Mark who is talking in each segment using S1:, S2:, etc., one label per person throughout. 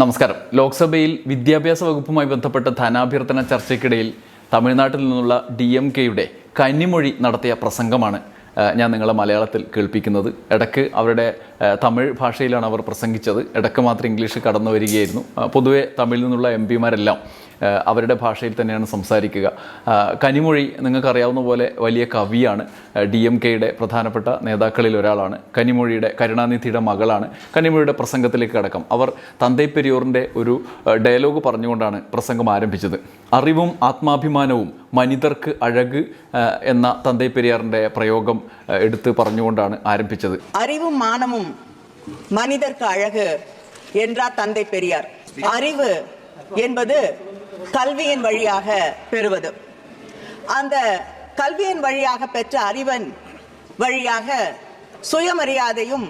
S1: നമസ്കാരം. ലോക്സഭയിൽ വിദ്യാഭ്യാസ വകുപ്പുമായി ബന്ധപ്പെട്ട ധനാഭ്യർത്ഥന ചർച്ചയ്ക്കിടയിൽ തമിഴ്നാട്ടിൽ നിന്നുള്ള ഡി എം കെയുടെ കന്നിമൊഴി നടത്തിയ പ്രസംഗമാണ് ഞാൻ നിങ്ങളെ മലയാളത്തിൽ കേൾപ്പിക്കുന്നത്. ഇടയ്ക്ക് അവരുടെ തമിഴ് ഭാഷയിലാണ് അവർ പ്രസംഗിച്ചത്. ഇടയ്ക്ക് മാത്രം ഇംഗ്ലീഷ് കടന്നു വരികയായിരുന്നു പൊതുവേ തമിഴിൽ നിന്നുള്ള എം പിമാരെല്ലാം അവരുടെ ഭാഷയിൽ തന്നെയാണ് സംസാരിക്കുക ആ, കനിമൊഴി നിങ്ങൾക്കറിയാവുന്ന പോലെ വലിയ കവിയാണ് ഡി എം കെയുടെ പ്രധാനപ്പെട്ട നേതാക്കളിൽ ഒരാളാണ് കനിമൊഴിയുടെ കരുണാനിധിയുടെ മകളാണ് കനിമൊഴിയുടെ പ്രസംഗത്തിലേക്ക് കടക്കാം അവർ തന്തൈ പെരിയോറിൻ്റെ ഒരു ആ, ഡയലോഗ് പറഞ്ഞുകൊണ്ടാണ് പ്രസംഗം ആരംഭിച്ചത് അറിവും ആത്മാഭിമാനവും മനിതർക്ക് അഴക് ആ, എന്ന തന്തൈ പെരിയാറിൻ്റെ പ്രയോഗം ആ, എടുത്ത് പറഞ്ഞുകൊണ്ടാണ് ആരംഭിച്ചത്
S2: அறிவும் மானமும் மனிதர்க்கு அழகு என்றார் தந்தை பெரியார் அறிவு என்பது கல்வியின் வழியாக பெறுவது அந்த கல்வியின் வழியாக பெற்ற அறிவன் வழியாக சுயமரியாதையும்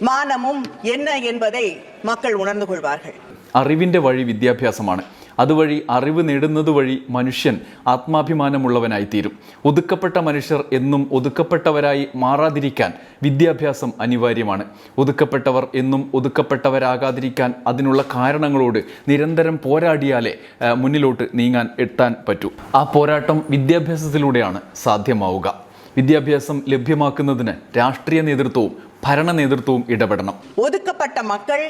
S2: மானமும் என்ன என்பதை மக்கள் உணர்ந்து கொள்வார்கள்
S1: അറിവിൻ്റെ വഴി വിദ്യാഭ്യാസമാണ് അതുവഴി അറിവ് നേടുന്നത് വഴി മനുഷ്യൻ ആത്മാഭിമാനമുള്ളവനായിത്തീരും. ഒതുക്കപ്പെട്ട മനുഷ്യർ എന്നും ഒതുക്കപ്പെട്ടവരായി മാറാതിരിക്കാൻ വിദ്യാഭ്യാസം അനിവാര്യമാണ്. ഒതുക്കപ്പെട്ടവർ എന്നും ഒതുക്കപ്പെട്ടവരാകാതിരിക്കാൻ അതിനുള്ള കാരണങ്ങളോട് നിരന്തരം പോരാടിയാലേ മുന്നിലോട്ട് നീങ്ങാൻ എത്താൻ പറ്റൂ. ആ പോരാട്ടം വിദ്യാഭ്യാസത്തിലൂടെയാണ് സാധ്യമാവുക. വിദ്യാഭ്യാസം ലഭ്യമാക്കുന്നതിന് രാഷ്ട്രീയ നേതൃത്വവും ഭരണ നേതൃത്വവും ഇടപെടണം.
S2: ഒതുക്കപ്പെട്ട മക്കൾ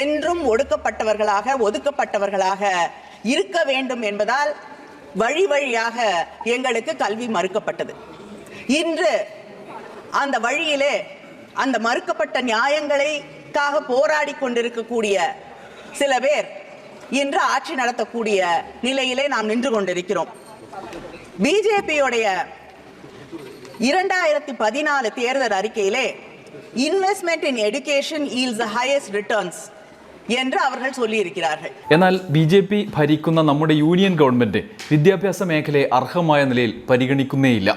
S2: என்றும் ஒடுக்கப்பட்டவர்களாக ஒதுக்கப்பட்டவர்களாக இருக்க வேண்டும் என்பதால் வழி வழியாக எங்களுக்கு கல்வி மறுக்கப்பட்டது. இன்று அந்த வழியிலே அந்த மறுக்கப்பட்ட நியாயங்களுக்காக போராடி கொண்டிருக்கக்கூடிய சில பேர் இன்று ஆட்சி நடத்தக்கூடிய நிலையிலே நாம் நின்று கொண்டிருக்கிறோம். பிஜேபியுடைய இரண்டாயிரத்தி பதினாலு தேர்தல் அறிக்கையிலே investment in education yields highest returns என்று அவர்கள் சொல்லியிருக்கிறார்கள்
S1: എന്നാൽ ബി ജെ പി ഭരിക്കുന്ന നമ്മുടെ യൂണിയൻ ഗവൺമെൻറ് വിദ്യാഭ്യാസ മേഖലയെ അർഹമായ നിലയിൽ പരിഗണിക്കുന്നേയില്ല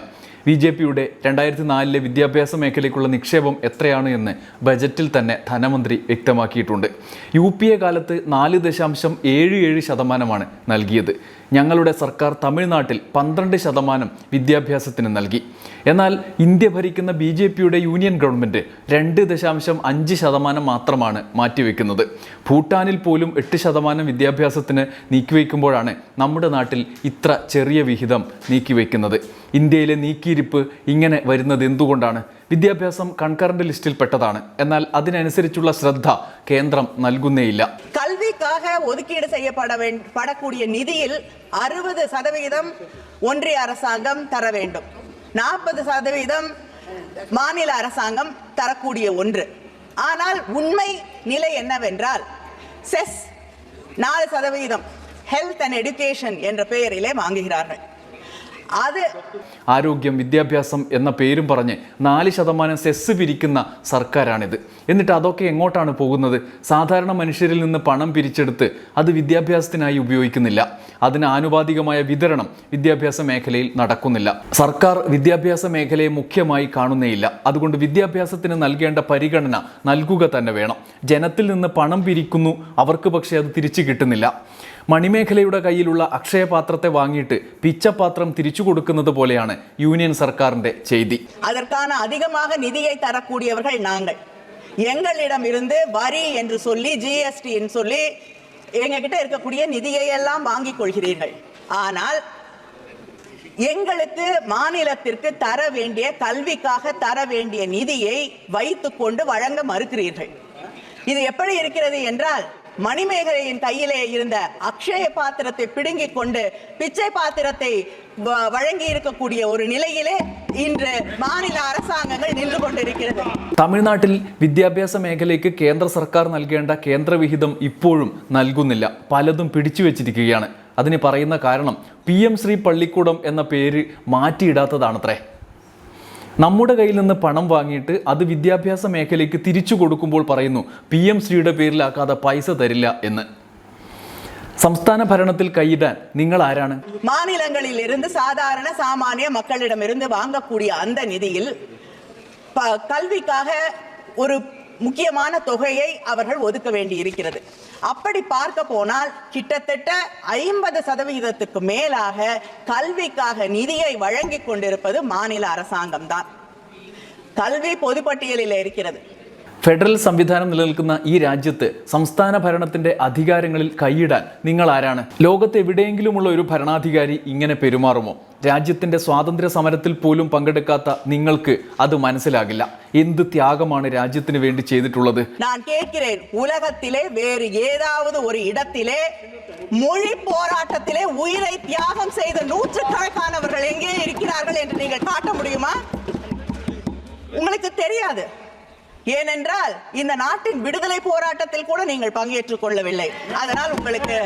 S1: ബി ജെ പിയുടെ രണ്ടായിരത്തി നാലിലെ വിദ്യാഭ്യാസ മേഖലയ്ക്കുള്ള നിക്ഷേപം എത്രയാണ് എന്ന് ബജറ്റിൽ തന്നെ ധനമന്ത്രി വ്യക്തമാക്കിയിട്ടുണ്ട് യു പി എ കാലത്ത് നാല് ദശാംശം ഏഴ് ഏഴ് ശതമാനമാണ് നൽകിയത് ഞങ്ങളുടെ സർക്കാർ തമിഴ്നാട്ടിൽ പന്ത്രണ്ട് ശതമാനം വിദ്യാഭ്യാസത്തിന് നൽകി എന്നാൽ ഇന്ത്യ ഭരിക്കുന്ന ബി ജെ പിയുടെ യൂണിയൻ ഗവൺമെൻറ് രണ്ട് ദശാംശം അഞ്ച് ശതമാനം മാത്രമാണ് മാറ്റിവെക്കുന്നത് ഭൂട്ടാനിൽ പോലും എട്ട് ശതമാനം വിദ്യാഭ്യാസത്തിന് നീക്കിവെക്കുമ്പോഴാണ് നമ്മുടെ നാട്ടിൽ ഇത്ര ചെറിയ വിഹിതം നീക്കിവെക്കുന്നത് ഇന്ത്യയിലെ നീക്കിയിരിപ്പ് ഇങ്ങനെ വരുന്നത് എന്തുകൊണ്ടാണ് വിദ്യാഭ്യാസം കൺകറന്റ് ലിസ്റ്റിൽ പെട്ടതാണ് എന്നാൽ അതിനനുസരിച്ചുള്ള ശ്രദ്ധ കേന്ദ്രം നൽകുന്നേയില്ല
S2: கல்விக்காக ஒதுக்கீடு செய்யப்பட வேண்- படக்கூடிய நிதியில் அறுபது சதவீதம் ஒன்றிய அரசாங்கம் தர வேண்டும் நாற்பது சதவீதம் மாநில அரசாங்கம் தரக்கூடிய ஒன்று. ஆனால் உண்மை நிலை என்னவென்றால் செஸ் நாலு சதவீதம் ஹெல்த் அண்ட் எடுகேஷன் என்ற பெயரிலே வாங்குகிறார்கள்.
S1: ആരോഗ്യം വിദ്യാഭ്യാസം എന്ന പേരും പറഞ്ഞ് നാല് ശതമാനം സെസ് പിരിക്കുന്ന സർക്കാരാണിത്. എന്നിട്ട് അതൊക്കെ എങ്ങോട്ടാണ് പോകുന്നത്? സാധാരണ മനുഷ്യരിൽ നിന്ന് പണം പിരിച്ചെടുത്ത് അത് വിദ്യാഭ്യാസത്തിനായി ഉപയോഗിക്കുന്നില്ല. അതിന് ആനുപാതികമായ വിതരണം വിദ്യാഭ്യാസ മേഖലയിൽ നടക്കുന്നില്ല. സർക്കാർ വിദ്യാഭ്യാസ മേഖലയെ മുഖ്യമായി കാണുന്നേയില്ല. അതുകൊണ്ട് വിദ്യാഭ്യാസത്തിന് നൽകേണ്ട പരിഗണന നൽകുക തന്നെ വേണം. ജനത്തിൽ നിന്ന് പണം പിരിക്കുന്നു. അവർക്ക് പക്ഷേ അത് തിരിച്ചു കിട്ടുന്നില്ല. മണിമേഖലയുടെ കയ്യിലുള്ള അക്ഷയപാത്രത്തെ വാങ്ങിയിട്ട് പിച്ചപാത്രം തിരിച്ചു കൊടുക്കുന്നത് പോലെയാണ് യൂണിയൻ സർക്കാരിന്റെ ചെയ്തി
S2: அதற்கான அதிகமாக நிதியை தரக்கூடியவர்கள் நாங்கள் எங்களிடம் இருந்து வரி என்று சொல்லி ஜிஎஸ்டி சொல்லி எங்ககிட்ட இருக்கக்கூடிய நிதியை எல்லாம் வாங்கிக் கொள்கிறீர்கள் ஆனால் எங்களுக்கு மாநிலத்திற்கு தர வேண்டிய கல்விக்காக தர வேண்டிய நிதியை வைத்துக்கொண்டு வழங்க மறுக்கிறீர்கள் இது எப்படி இருக்கிறது என்றால் மணிமேகலையின் கையிலே இருந்த அக்ஷய பாத்திரத்தை பிடுங்கிக் கொண்டு பிச்சை பாத்திரத்தை வ- வழங்கி இருக்கக்கூடிய ஒரு நிலையிலே இன்று மாநில அரசாங்கங்கள் நின்று கொண்டிருக்கிறது
S1: തമിഴ്നാട്ടിൽ വിദ്യാഭ്യാസ മേഖലയ്ക്ക് കേന്ദ്ര സർക്കാർ നൽകേണ്ട കേന്ദ്രവിഹിതം ഇപ്പോഴും നൽകുന്നില്ല പലതും പിടിച്ചു വെച്ചിരിക്കുകയാണ് അതിന് പറയുന്ന കാരണം പി എം ശ്രീ പള്ളിക്കൂടം എന്ന പേര് മാറ്റിയിടാത്തതാണത്രേ നമ്മുടെ കയ്യിൽ നിന്ന് പണം വാങ്ങിയിട്ട് അത് വിദ്യാഭ്യാസ മേഖലയ്ക്ക് തിരിച്ചു കൊടുക്കുമ്പോൾ പറയുന്നു പി എം ശ്രീയുടെ പേരിലാക്കാതെ പൈസ തരില്ല എന്ന് സംസ്ഥാന ഭരണത്തിൽ കൈയിടാൻ നിങ്ങൾ ആരാണ്
S2: மாநிலங்களில் இருந்து சாதாரண சாமானிய மக்களிடமிருந்து வாங்கக்கூடிய அந்த நிதியில் ப- கல்விக்காக ஒரு முக்கியமான தொகையை அவர்கள் ஒதுக்க வேண்டி இருக்கிறது அப்படி பார்க்க போனால் கிட்டத்தட்ட ஐம்பது சதவிகிதத்துக்கு மேலாக கல்விக்காக நிதியை வழங்கிக் கொண்டிருப்பது மாநில அரசாங்கம் தான் கல்வி பொதுப்பட்டியலில் இருக்கிறது.
S1: ഫെഡറൽ സംവിധാനം നിലനിൽക്കുന്ന ഈ രാജ്യത്ത് സംസ്ഥാന ഭരണത്തിന്റെ അധികാരങ്ങളിൽ കൈയിടാൻ നിങ്ങൾ ആരാണ് ലോകത്ത് എവിടെയെങ്കിലുമുള്ള ഒരു ഭരണാധികാരി ഇങ്ങനെ പെരുമാറുമോ രാജ്യത്തിന്റെ സ്വാതന്ത്ര്യ സമരത്തിൽ പോലും പങ്കെടുക്കാത്ത നിങ്ങൾക്ക് അത് മനസ്സിലാകില്ല എന്ത് ത്യാഗമാണ് രാജ്യത്തിന് വേണ്ടി ചെയ്തിട്ടുള്ളത്
S2: நான் கேட்கிறேன் உலகத்திலே வேறு ஏதாவது ஒரு இடத்திலே மொழி போராட்டத்திலே உயிரை தியாகம் செய்த நூற்றுக்கணக்கானவர்கள் எங்கே இருக்கிறார்கள் என்று நீங்கள் காட்ட முடியுமா உங்களுக்கு தெரியாது ஏனென்றால் இந்த நாட்டின் விடுதலை போராட்டத்தில் கூட நீங்கள் பங்கேற்றுக் கொள்ளவில்லை அதனால் உங்களுக்கு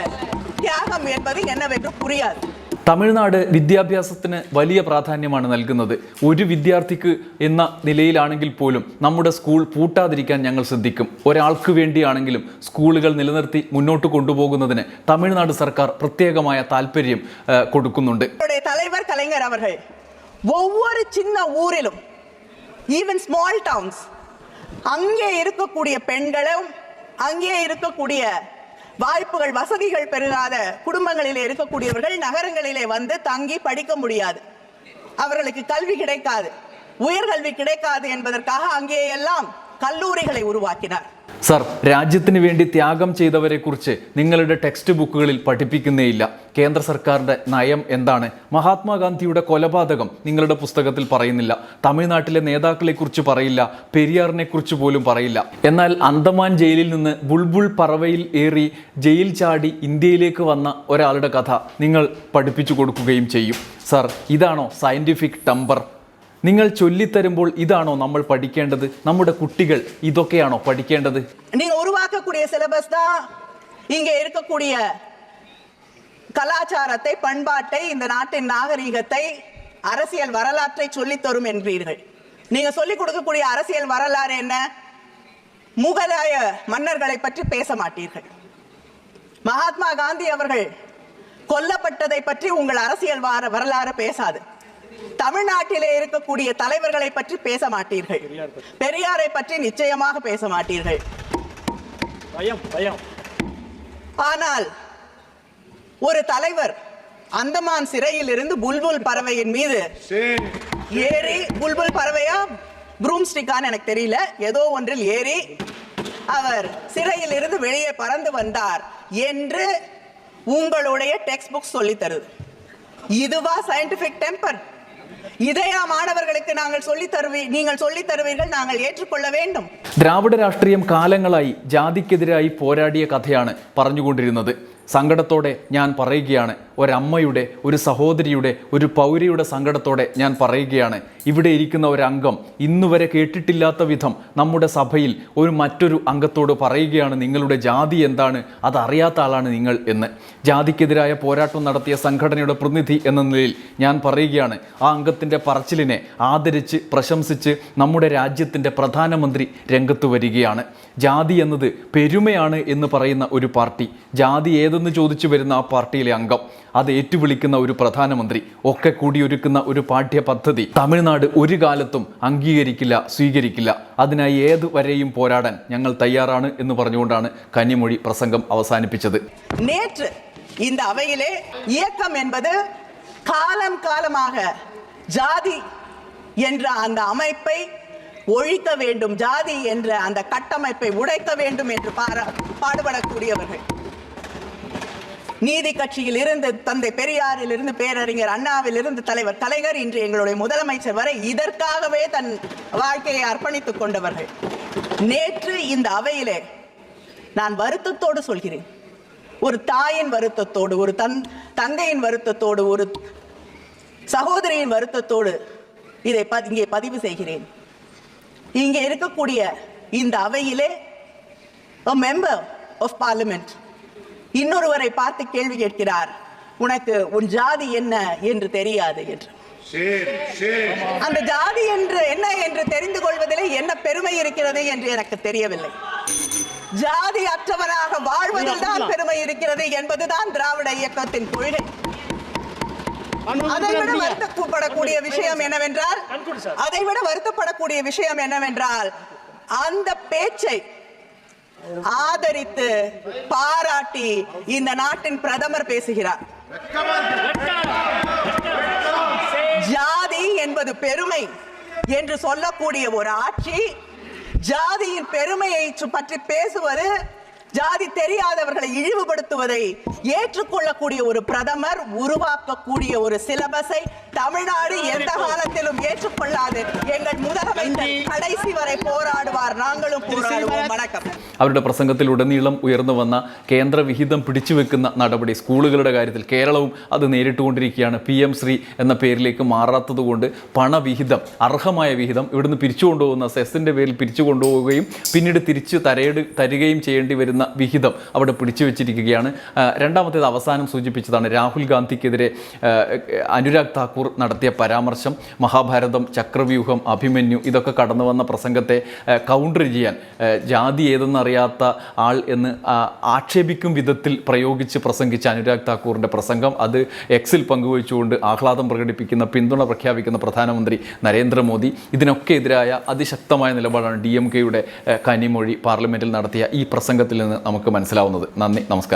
S2: தியாகம் என்பது என்னவென்று புரியாது
S1: തമിഴ്നാട് വിദ്യാഭ്യാസത്തിന് വലിയ പ്രാധാന്യമാണ് നൽകുന്നത് ഒരു വിദ്യാർത്ഥിക്ക് എന്ന നിലയിലാണെങ്കിൽ പോലും നമ്മുടെ സ്കൂൾ പൂട്ടാതിരിക്കാൻ ഞങ്ങൾ ശ്രദ്ധിക്കും ഒരാൾക്ക് വേണ്ടിയാണെങ്കിലും സ്കൂളുകൾ നിലനിർത്തി മുന്നോട്ട് കൊണ്ടുപോകുന്നതിന് തമിഴ്നാട് സർക്കാർ പ്രത്യേകമായ താല്പര്യം ആ, കൊടുക്കുന്നുണ്ട്
S2: நம்முடைய தலைவர் கலைஞர் அவர்கள் ஒவ்வொரு சின்ன ஊரிலும் ஈவன் ஸ்மால் டவுன்ஸ் அங்கே இருக்கக்கூடிய பெண்களும் அங்கே இருக்கக்கூடிய வாய்ப்புகள் வசதிகள் பெறாத குடும்பங்களிலே இருக்கக்கூடியவர்கள் நகரங்களிலே வந்து தங்கி படிக்க முடியாது. அவர்களுக்கு கல்வி கிடைக்காது. உயர்கல்வி கிடைக்காது என்பதற்காக அங்கே எல்லாம் கல்லூரிகளை உருவாக்கினார்
S1: സർ രാജ്യത്തിന് വേണ്ടി ത്യാഗം ചെയ്തവരെ കുറിച്ച് നിങ്ങളുടെ ടെക്സ്റ്റ് ബുക്കുകളിൽ പഠിപ്പിക്കുന്നേയില്ല കേന്ദ്ര സർക്കാരിന്റെ നയം എന്താണ് മഹാത്മാഗാന്ധിയുടെ കൊലപാതകം നിങ്ങളുടെ പുസ്തകത്തിൽ പറയുന്നില്ല തമിഴ്നാട്ടിലെ നേതാക്കളെ കുറിച്ച് പറയില്ല പെരിയാറിനെ കുറിച്ച് പോലും പറയില്ല എന്നാൽ അന്തമാൻ ജയിലിൽ നിന്ന് ബുൾബുൾ പറവയിൽ ഏറി ജയിൽ ചാടി ഇന്ത്യയിലേക്ക് വന്ന ഒരാളുടെ കഥ നിങ്ങൾ പഠിപ്പിച്ചു കൊടുക്കുകയും ചെയ്യും സർ ഇതാണോ സയന്റിഫിക് ടമ്പർ നിങ്ങൾ ചൊല്ലിത്തരുമ്പോൾ ഇതാണോ നമ്മൾ പഠിക്കേണ്ടത് നമ്മുടെ കുട്ടികൾ ഇതൊക്കെയാണോ പഠിക്കേണ്ടത്
S2: நீங்க உருவாக்கக்கூடிய சிலபஸ் தான் இங்க இருக்கக்கூடிய கலாச்சாரத்தை பண்பாட்டை இந்த நாட்டின் நாகரீகத்தை அரசியல் வரலாற்றை சொல்லித் தரும் என்கிறீர்கள் நீங்க சொல்லிக் கொடுக்கக்கூடிய அரசியல் வரலாறு என்ன முகலாய மன்னர்களை பற்றி பேச மாட்டீர்கள் மகாத்மா காந்தி அவர்கள் கொல்லப்பட்டதை பற்றி உங்கள் அரசியல் வார வரலாறு பேசாது தமிழ்நாட்டிலே இருக்கக்கூடிய தலைவர்களை பற்றி பேச மாட்டீர்கள். பெரியாரை பற்றி நிச்சயமாக பேச மாட்டீர்கள்.
S3: பயம் பயம்.
S2: ஆனால் ஒரு தலைவர் அந்தமான் சிறையில் இருந்து புல்புல் பறவையின் மீது ஏறி புல்புல் பறவையா? ப்ரூம்ஸ்டிக்கான்னு எனக்கு தெரியல. ஏதோ ஒன்றில் ஏறி அவர் சிறையில் இருந்து வெளியே பறந்து வந்தார் என்று உங்களுடைய டெக்ஸ்ட் புக் சொல்லி தருது இதுவா சயின்டிபிக் டெம்பர் இதையா மாணவர்களுக்கு நாங்கள் சொல்லி தருவி நீங்கள் சொல்லி தருவீர்கள் நாங்கள் ஏற்றுக்கொள்ள வேண்டும்
S1: ദ്രാവിഡ രാഷ്ട്രീയം കാലങ്ങളായി ജാതിക്കെതിരായി പോരാടിയ കഥയാണ് പറഞ്ഞുകൊണ്ടിരുന്നത് സങ്കടത്തോടെ ഞാൻ പറയുകയാണ് ഒരമ്മയുടെ ഒരു സഹോദരിയുടെ ഒരു പൗരിയുടെ സങ്കടത്തോടെ ഞാൻ പറയുകയാണ്. ഇവിടെ ഇരിക്കുന്ന ഒരു അംഗം ഇന്നുവരെ കേട്ടിട്ടില്ലാത്ത വിധം നമ്മുടെ സഭയിൽ ഒരു മറ്റൊരു അംഗത്തോട് പറയുകയാണ് നിങ്ങളുടെ ജാതി എന്താണ്? അതറിയാത്ത ആളാണ് നിങ്ങൾ എന്ന്. ജാതിക്കെതിരായ പോരാട്ടം നടത്തിയ സംഘടനയുടെ പ്രതിനിധി എന്ന നിലയിൽ ഞാൻ പറയുകയാണ് ആ അംഗത്തിന്റെ പറച്ചിലിനെ ആദരിച്ച് പ്രശംസിച്ച് നമ്മുടെ രാജ്യത്തിന്റെ പ്രധാനമന്ത്രി രംഗത്ത് വരികയാണ്. ജാതി എന്നത് പെരുമയാണ് എന്ന് പറയുന്ന ഒരു പാർട്ടി. ജാതി ഏതെന്ന് ചോദിച്ചു വരുന്ന ആ പാർട്ടിയിലെ അംഗം. അത് ഏറ്റുവിളിക്കുന്ന ഒരു പ്രധാനമന്ത്രി ഒക്കെ കൂടിയൊരുക്കുന്ന ഒരു പാഠ്യപദ്ധതി തമിഴ്നാട് ഒരു കാലത്തും അംഗീകരിക്കില്ല സ്വീകരിക്കില്ല അതിനായി ഏത് വരെയും പോരാടാൻ ഞങ്ങൾ തയ്യാറാണ് എന്ന് പറഞ്ഞുകൊണ്ടാണ് കന്നിമൊഴി പ്രസംഗം അവസാനിപ്പിച്ചത്
S2: நேற்று இந்த அவையிலே இயக்கம் என்பது காலம் காலமாக ஜாதி என்ற அந்த அமைப்பை ஒழிக்க வேண்டும் ஜாதி என்ற அந்த கட்டமைப்பை உடைக்க வேண்டும் என்று பாரா பாடுபடக்கூடியவர்கள் நீதி கட்சியில் இருந்து தந்தை பெரியாரில் இருந்து பேரறிஞர் அண்ணாவில் இருந்து தலைவர் தலைவர் இன்று எங்களுடைய முதலமைச்சர் வரை இதற்காகவே தன் வாழ்க்கையை அர்ப்பணித்துக் கொண்டவர்கள். நேற்று இந்த அவையிலே நான் வருத்தத்தோடு சொல்கிறேன். ஒரு தாயின் வருத்தத்தோடு ஒரு தன் தந்தையின் வருத்தத்தோடு ஒரு சகோதரியின் வருத்தத்தோடு இதை இங்கே பதிவு செய்கிறேன். இங்கே இருக்கக்கூடிய இந்த அவையிலே மெம்பர் ஆஃப் பார்லிமெண்ட் இன்னொருவரை பார்த்து கேள்வி கேட்கிறார் உனக்கு உன் ஜாதி என்ன என்று தெரியாது என்று. அந்த ஜாதி என்று என்ன என்று தெரிந்து கொள்வதிலே என்ன பெருமை இருக்கிறது என்று எனக்கு தெரியவில்லை. ஜாதி அற்றவராக வாழ்வதில் தான் பெருமை இருக்கிறது என்பதுதான் திராவிட இயக்கத்தின் கொள்கை. அதை விட வருத்தப்படக்கூடிய விஷயம் என்னவென்றால் அதை விட வருத்தப்படக்கூடிய விஷயம் என்னவென்றால் அந்த பேச்சை ஆதரித்து பாராட்டி இந்த நாட்டின் பிரதமர் பேசுகிறார். ஜாதி என்பது பெருமை என்று சொல்லக்கூடிய ஒரு ஆட்சி ஜாதியின் பெருமையை பற்றி பேசுவது ஜாதி தெரியாதவர்களை இழிவுபடுத்துவதை ஏற்றுக்கொள்ளக்கூடிய ஒரு பிரதமர் உருவாக்கக்கூடிய ஒரு சிலபஸை தமிழ்நாடு எந்த காலத்திலும் ஏற்றுக்கொள்ளாது எங்கள் முதலமைச்சர் கடைசி வரை போராடுவார் நாங்களும் போராடுவோம் வணக்கம்
S1: അവരുടെ പ്രസംഗത്തിലുടനീളം ഉയർന്നു വന്ന കേന്ദ്ര വിഹിതം പിടിച്ചുവെക്കുന്ന നടപടി സ്കൂളുകളുടെ കാര്യത്തിൽ കേരളവും അത് നേരിട്ടുകൊണ്ടിരിക്കുകയാണ് പി എം ശ്രീ എന്ന പേരിലേക്ക് മാറാത്തതുകൊണ്ട് പണവിഹിതം അർഹമായ വിഹിതം ഇവിടുന്ന് പിരിച്ചു കൊണ്ടുപോകുന്ന സെസ്സിൻ്റെ പേരിൽ പിരിച്ചു കൊണ്ടുപോവുകയും പിന്നീട് തിരിച്ച് തരയേട് തരികയും ചെയ്യേണ്ടി വരുന്ന വിഹിതം അവിടെ പിടിച്ചു വെച്ചിരിക്കുകയാണ് ആ, രണ്ടാമത്തേത് അവസാനം സൂചിപ്പിച്ചതാണ് രാഹുൽ ഗാന്ധിക്കെതിരെ ആ, അനുരാഗ് താക്കൂർ നടത്തിയ പരാമർശം മഹാഭാരതം ചക്രവ്യൂഹം അഭിമന്യു ഇതൊക്കെ കടന്നു വന്ന പ്രസംഗത്തെ കൗണ്ടർ ചെയ്യാൻ ജാതി ഏതെന്നറിയാത്ത ആൾ എന്ന് ആക്ഷേപിക്കും വിധത്തിൽ പ്രയോഗിച്ച് പ്രസംഗിച്ച അനുരാഗ് താക്കൂറിന്റെ പ്രസംഗം. അത് എക്സിൽ പങ്കുവച്ചുകൊണ്ട് ആഹ്ലാദം പ്രകടിപ്പിക്കുന്ന പിന്തുണ പ്രഖ്യാപിക്കുന്ന പ്രധാനമന്ത്രി നരേന്ദ്രമോദി. ഇതിനൊക്കെ എതിരായ അതിശക്തമായ നിലപാടാണ് ഡി എം കെയുടെ കനിമൊഴി പാർലമെന്റിൽ നടത്തിയ ഈ പ്രസംഗത്തിൽ നിന്ന് നമുക്ക് മനസ്സിലാവുന്നത്. നന്ദി നമസ്കാരം.